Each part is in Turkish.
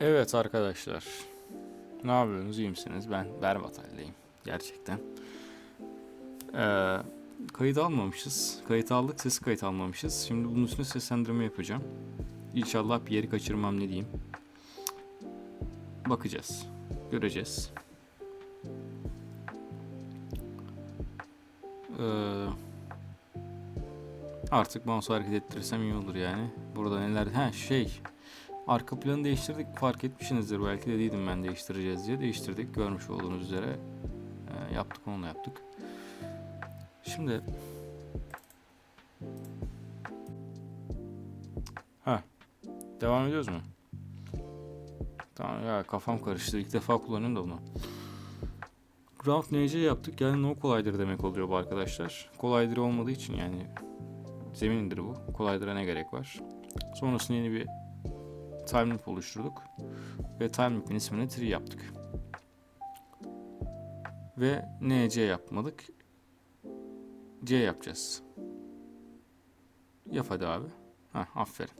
Evet arkadaşlar. Ne yapıyorsunuz? İyi misiniz? Ben berbat haldeyim. Gerçekten. Ee, kayıt almamışız. Kayıt aldık, ses kayıt almamışız. Şimdi bunun üstüne seslendirme yapacağım. İnşallah bir yeri kaçırmam ne diyeyim. Bakacağız. Göreceğiz. Ee, artık mouse hareket ettirirsem iyi olur yani. Burada neler... Ha şey... Arka planı değiştirdik fark etmişsinizdir belki dediydim ben değiştireceğiz diye değiştirdik görmüş olduğunuz üzere Ee, yaptık onu da yaptık. Şimdi ha devam ediyoruz mu? Tamam ya kafam karıştı ilk defa kullanıyorum da bunu. Ground NC yaptık yani no collider demek oluyor bu arkadaşlar. Collider olmadığı için yani zemindir bu. Collider'a ne gerek var? Sonrasında yeni bir time loop oluşturduk. Ve time loop'in ismini tree yaptık. Ve NC yapmadık. C yapacağız. Yap hadi abi. Ha aferin.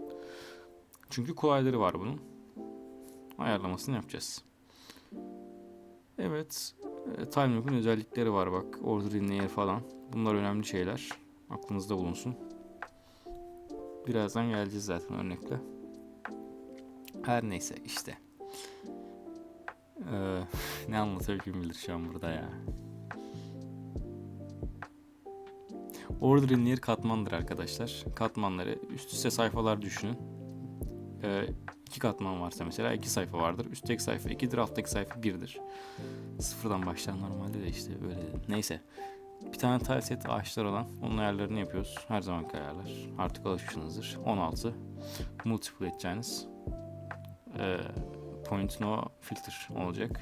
Çünkü kolayları var bunun. Ayarlamasını yapacağız. Evet. e, Time loop'un özellikleri var bak. Order in layer falan. Bunlar önemli şeyler. Aklınızda bulunsun. Birazdan geleceğiz zaten örnekle. Her neyse işte. Ee, ne anlatıyor kim bilir şu an burada ya. Order in layer katmandır arkadaşlar. Katmanları üst üste sayfalar düşünün. Ee, iki katman varsa mesela iki sayfa vardır. Üstteki sayfa ikidir, alttaki sayfa birdir. Sıfırdan başlar normalde de işte böyle. Neyse. Bir tane tile set ağaçlar olan onun ayarlarını yapıyoruz. Her zamanki ayarlar. Artık alışmışsınızdır. 16. Multiple edeceğiniz e, point no filter olacak.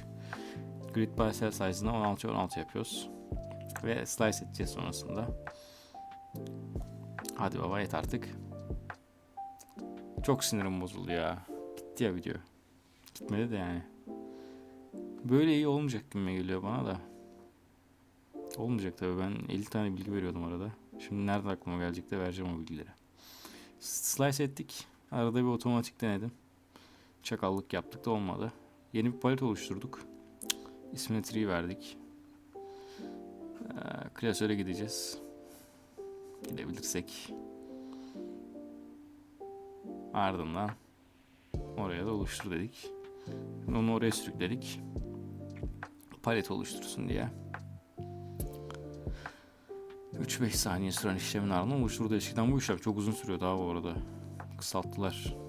Grid by cell size'ını 16 16 yapıyoruz. Ve slice edeceğiz sonrasında. Hadi baba et artık. Çok sinirim bozuldu ya. Gitti ya video. Gitmedi de yani. Böyle iyi olmayacak gibi geliyor bana da. Olmayacak tabii ben 50 tane bilgi veriyordum arada. Şimdi nereden aklıma gelecek de vereceğim o bilgileri. Slice ettik. Arada bir otomatik denedim çakallık yaptık da olmadı. Yeni bir palet oluşturduk. İsmini tree verdik. Ee, klasöre gideceğiz. Gidebilirsek. Ardından oraya da oluştur dedik. Onu oraya sürükledik. Palet oluştursun diye. 3-5 saniye süren işlemin ardından oluşturdu. Eskiden bu işlem çok uzun sürüyordu abi bu arada. Kısalttılar.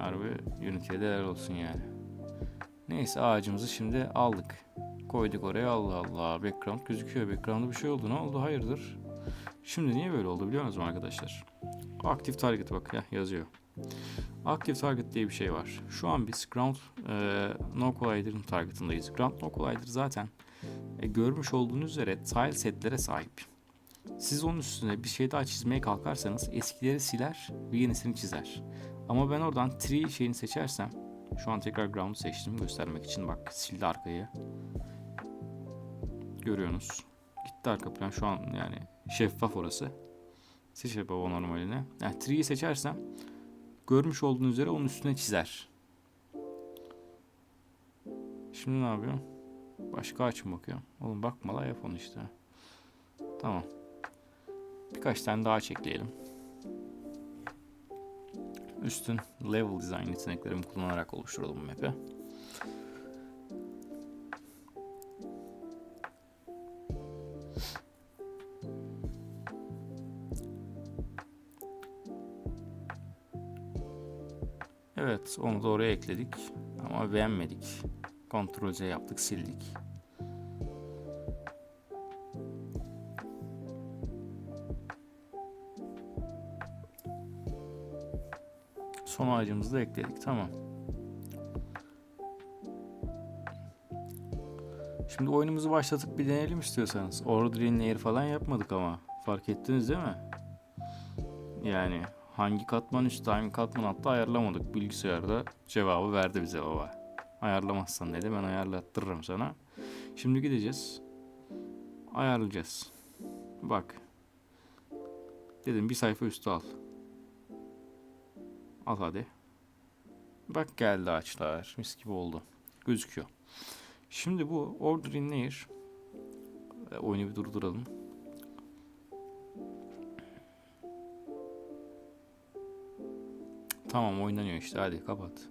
Harbi Unity'ye değer olsun yani. Neyse ağacımızı şimdi aldık. Koyduk oraya Allah Allah. Background gözüküyor. Background'da bir şey oldu. Ne oldu? Hayırdır? Şimdi niye böyle oldu biliyor musunuz arkadaşlar? Active Target bak ya yazıyor. Active Target diye bir şey var. Şu an biz Ground e, No Collider'ın targetındayız. Ground No Collider zaten e, görmüş olduğunuz üzere tile setlere sahip. Siz onun üstüne bir şey daha çizmeye kalkarsanız eskileri siler ve yenisini çizer. Ama ben oradan tree şeyini seçersem şu an tekrar ground seçtim göstermek için bak sildi arkayı. Görüyorsunuz. Gitti arka plan şu an yani şeffaf orası. Seç baba normaline. Yani tree'yi seçersem görmüş olduğunuz üzere onun üstüne çizer. Şimdi ne yapıyorum? Başka aç mı bakıyorum? Oğlum bakma la yap onu işte. Tamam. Birkaç tane daha çekleyelim. Üstün level design yeteneklerimi kullanarak oluşturalım bu map'i. Evet, onu da oraya ekledik. Ama beğenmedik. Ctrl C yaptık, sildik. Son ağacımızı da ekledik. Tamam. Şimdi oyunumuzu başlatıp bir deneyelim istiyorsanız. Order in layer falan yapmadık ama. Fark ettiniz değil mi? Yani hangi katman üstte hangi katman altta ayarlamadık. Bilgisayarda cevabı verdi bize baba. Ayarlamazsan dedi ben ayarlattırırım sana. Şimdi gideceğiz. Ayarlayacağız. Bak. Dedim bir sayfa üstü al. Al hadi. Bak geldi ağaçlar. Mis gibi oldu. Gözüküyor. Şimdi bu order in layer e, oyunu bir durduralım. Tamam oynanıyor işte hadi kapat.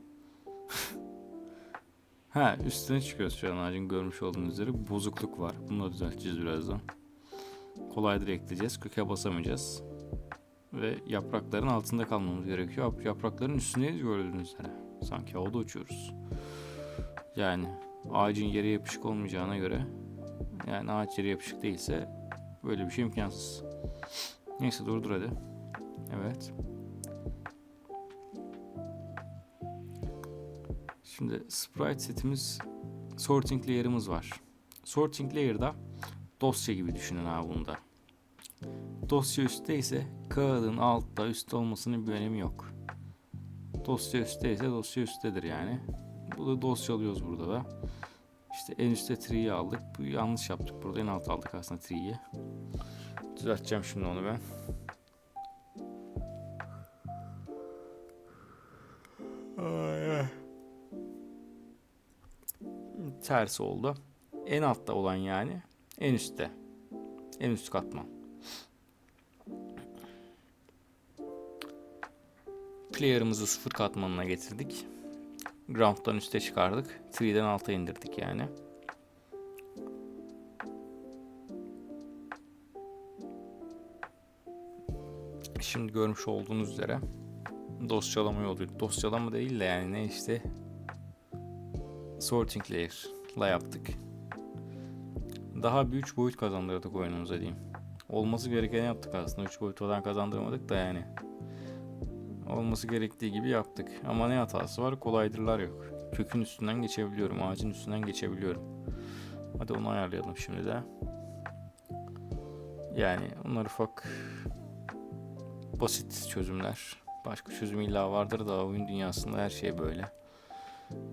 ha üstüne çıkıyoruz şu an ağacın görmüş olduğunuz üzere bozukluk var. Bunu da düzelteceğiz birazdan. Kolaydır ekleyeceğiz. Köke basamayacağız. Ve yaprakların altında kalmamız gerekiyor. Yap- Yaprakların üstündeyiz gördüğünüz üzere. Sanki havada uçuyoruz. Yani ağacın yere yapışık olmayacağına göre yani ağaç yere yapışık değilse böyle bir şey imkansız. Neyse durdur hadi. Evet. Şimdi sprite setimiz sorting layer'ımız var. Sorting layer'da dosya gibi düşünün abi bunda. Dosya üstte ise kağıdın altta üstte olmasının bir önemi yok. Dosya üstte ise dosya üsttedir yani. Bu da dosya alıyoruz burada da. İşte en üstte tree'yi aldık. Bu yanlış yaptık burada. En alta aldık aslında tree'yi. Düzelteceğim şimdi onu ben. Tersi oldu. En altta olan yani. En üstte. En üst katman. Player'ımızı sıfır katmanına getirdik. Ground'dan üste çıkardık. 3'den alta indirdik yani. Şimdi görmüş olduğunuz üzere dosyalama yolu. Dosyalama değil de yani ne işte sorting layer'la yaptık. Daha bir 3 boyut kazandırdık oyunumuza diyeyim. Olması gerekeni yaptık aslında. 3 boyut olan kazandırmadık da yani. Olması gerektiği gibi yaptık. Ama ne hatası var? Kolaydırlar yok. Kökün üstünden geçebiliyorum. Ağacın üstünden geçebiliyorum. Hadi onu ayarlayalım şimdi de. Yani onlar ufak basit çözümler. Başka çözüm illa vardır da oyun dünyasında her şey böyle.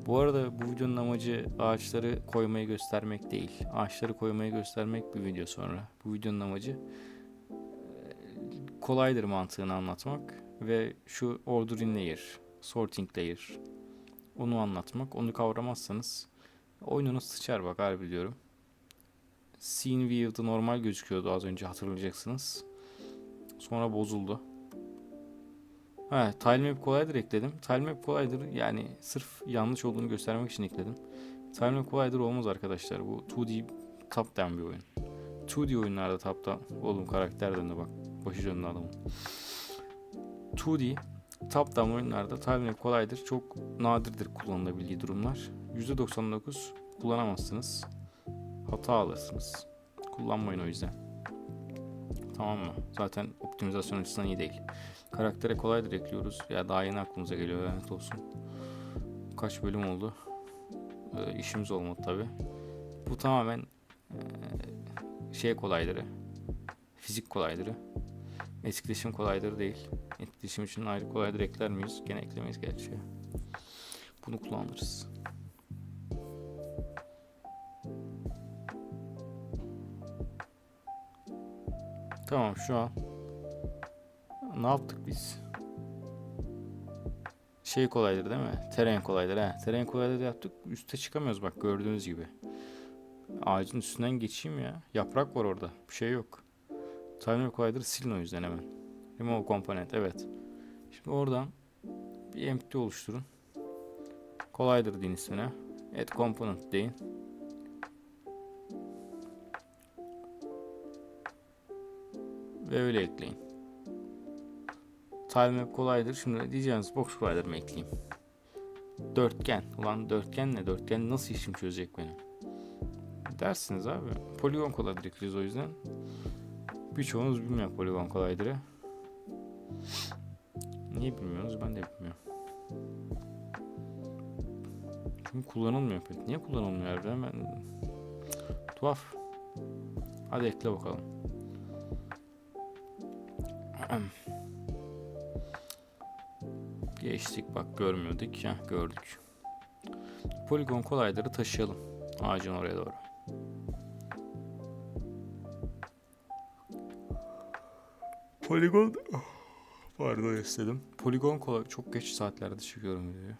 Bu arada bu videonun amacı ağaçları koymayı göstermek değil. Ağaçları koymayı göstermek bir video sonra. Bu videonun amacı e, kolaydır mantığını anlatmak ve şu order in layer, sorting layer onu anlatmak. Onu kavramazsanız oyununuz sıçar bak harbi diyorum. Scene view'da normal gözüküyordu az önce hatırlayacaksınız. Sonra bozuldu. Ha, tilemap kolaydır ekledim. Tilemap kolaydır yani sırf yanlış olduğunu göstermek için ekledim. Tilemap kolaydır olmaz arkadaşlar. Bu 2D top down bir oyun. 2D oyunlarda top down. Oğlum karakter döndü bak. Başı döndü adamın. 2D top down oyunlarda tilemap kolaydır. Çok nadirdir kullanılabildiği durumlar. %99 kullanamazsınız. Hata alırsınız. Kullanmayın o yüzden. Tamam mı? Zaten optimizasyon açısından iyi değil. Karaktere kolaydır ekliyoruz. Ya daha yeni aklımıza geliyor lanet olsun. Kaç bölüm oldu? Ee, işimiz olmadı tabi. Bu tamamen e, şey kolayları. Fizik kolayları. Etkileşim kolayları değil. Etkileşim için ayrı kolaydır ekler miyiz? Gene eklemeyiz gerçi. Bunu kullanırız. Tamam şu an ne yaptık biz? Şey kolaydır değil mi? Teren kolaydır ha. Teren kolaydır yaptık. Üste çıkamıyoruz bak gördüğünüz gibi. Ağacın üstünden geçeyim ya. Yaprak var orada. Bir şey yok. Timer kolaydır silin o yüzden hemen. Remove component evet. Şimdi oradan bir empty oluşturun. Kolaydır deyin ismine. Add component deyin. Ve öyle ekleyin. Tilemap kolaydır. Şimdi diyeceğiniz box kolaydır mı ekleyeyim? Dörtgen. Ulan dörtgen ne? Dörtgen nasıl işim çözecek benim? Dersiniz abi. Poligon kolaydır ekleyeceğiz o yüzden. Birçoğunuz bilmiyor poligon kolaydır. Niye bilmiyorsunuz? Ben de bilmiyorum. Çünkü kullanılmıyor pek. Niye kullanılmıyor harbiden? Ben... Tuhaf. Hadi ekle bakalım. Geçtik bak görmüyorduk ya gördük. Poligon kolayları taşıyalım ağacın oraya doğru. Poligon pardon istedim. Poligon kolay çok geç saatlerde çıkıyorum videoyu.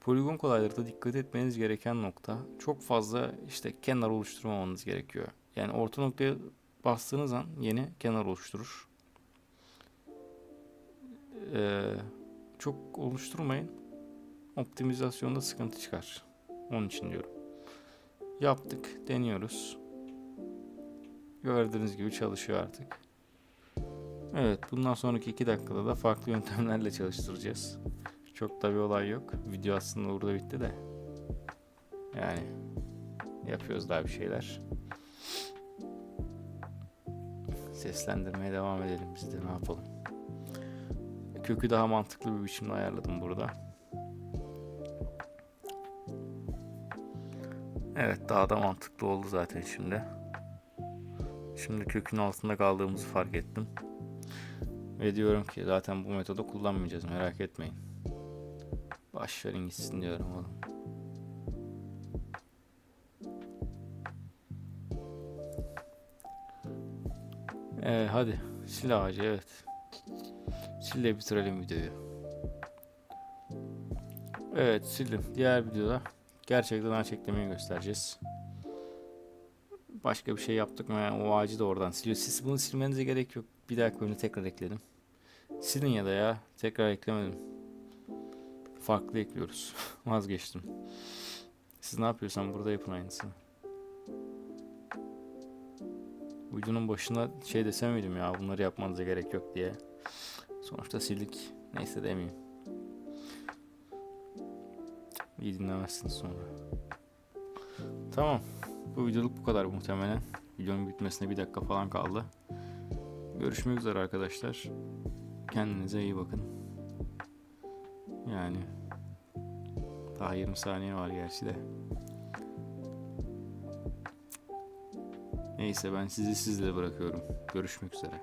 Poligon kolaylıkta dikkat etmeniz gereken nokta çok fazla işte kenar oluşturmamanız gerekiyor. Yani orta noktaya bastığınız an yeni kenar oluşturur. Ee, çok oluşturmayın. Optimizasyonda sıkıntı çıkar. Onun için diyorum. Yaptık, deniyoruz. Gördüğünüz gibi çalışıyor artık. Evet, bundan sonraki 2 dakikada da farklı yöntemlerle çalıştıracağız. Çok da bir olay yok. Video aslında burada bitti de. Yani yapıyoruz daha bir şeyler. Seslendirmeye devam edelim biz de ne yapalım. Kökü daha mantıklı bir biçimde ayarladım burada. Evet daha da mantıklı oldu zaten şimdi. Şimdi kökün altında kaldığımızı fark ettim. Ve diyorum ki zaten bu metodu kullanmayacağız merak etmeyin. Baş verin gitsin diyorum oğlum. Ee, hadi sil ağacı evet. Sil bitirelim videoyu. Evet sildim. Diğer videoda gerçekten ağaç eklemeyi göstereceğiz. Başka bir şey yaptık mı? Yani o ağacı da oradan siliyor. Siz bunu silmenize gerek yok. Bir dahaki bölümde tekrar ekledim. Silin ya da ya. Tekrar eklemedim. Farklı ekliyoruz. Vazgeçtim. Siz ne yapıyorsan burada yapın aynısını. Videonun başına şey desem miydim ya bunları yapmanıza gerek yok diye. Sonuçta sildik. Neyse demeyeyim. İyi dinlemezsiniz sonra. Tamam. Bu videoluk bu kadar muhtemelen. Videonun bitmesine bir dakika falan kaldı. Görüşmek üzere arkadaşlar. Kendinize iyi bakın. Yani daha 20 saniye var gerçi de. Neyse ben sizi sizle bırakıyorum. Görüşmek üzere.